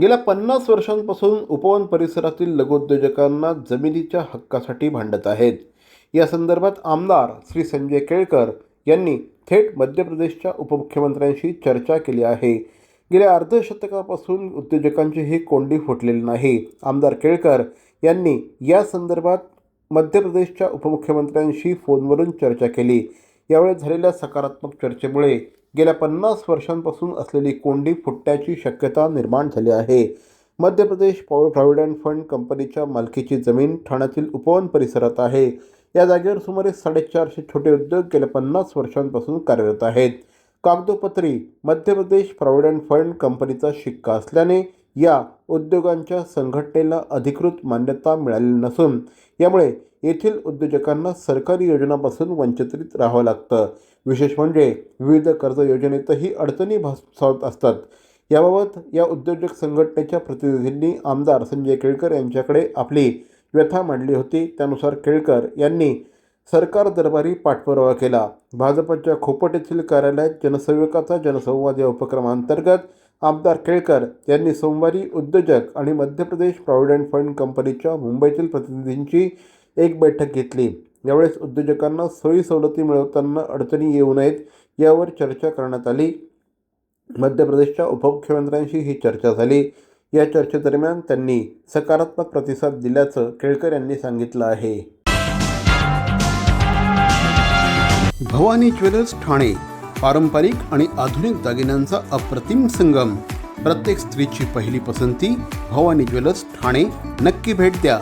गेल्या पन्नास वर्षांपासून उपवन परिसरातील लघुउद्योजकांना जमिनीच्या हक्कासाठी भांडत आहेत. या संदर्भात आमदार श्री संजय केळकर यांनी थेट मध्य प्रदेशच्या उपमुख्यमंत्र्यांशी चर्चा केली आहे. गेल्या अर्धशतकापासून उद्योजकांची ही कोंडी फुटलेली नाही. आमदार केळकर यांनी या संदर्भात मध्य प्रदेशच्या उपमुख्यमंत्र्यांशी फोनवरून चर्चा केली. यावेळी झालेल्या सकारात्मक चर्चेमुळे गेल्या पन्नास वर्षांपासून असलेली कोंडी फुटण्याची शक्यता निर्माण झाली आहे. Madhya Pradesh power provident fund कंपनीच्या मालकीची जमीन ठाण्यातील उपवन परिसरात आहे. या जागेवर सुमारे साडेचारशे छोटे उद्योग गेल्या पन्नास वर्षांपासून कार्यरत आहेत. कागदोपत्री मध्य प्रदेश प्रॉव्हिडंट फंड कंपनीचा शिक्का असल्याने या उद्योगांच्या संघटनेला अधिकृत मान्यता मिळालेली नसून यामुळे येथील उद्योजकांना सरकारी योजनापासून वंचित राहावं लागतं. विशेष म्हणजे विविध कर्ज योजनेतही अडचणी भासवत असतात. याबाबत या उद्योजक संघटनेच्या प्रतिनिधींनी आमदार संजय केळकर यांच्याकडे आपली व्यथा मांडली होती. त्यानुसार केळकर यांनी सरकार दरबारी पाठपुरावा केला. भाजपच्या खोपट येथील कार्यालयात जनसेवकाचा जनसंवाद या उपक्रमांतर्गत आमदार केळकर यांनी सोमवारी उद्योजक आणि मध्य प्रदेश प्रॉव्हिडंट फंड कंपनीच्या मुंबईतील प्रतिनिधींची एक बैठक घेतली. यावेळेस उद्योजकांना सोयी सवलती मिळवताना अडचणी येऊ नयेत यावर चर्चा करण्यात आली. मध्य प्रदेशच्या उपमुख्यमंत्र्यांशी ही चर्चा झाली. या चर्चेदरम्यान त्यांनी सकारात्मक प्रतिसाद दिल्याचं केळकर यांनी सांगितलं आहे. भवानी ज्वेलर्स ठाणे पारंपरिक आणि आधुनिक दागिन्यांचा अप्रतिम संगम. प्रत्येक स्त्रीची पहिली पसंती भवानी ज्वेलर्स ठाणे. नक्की भेट द्या.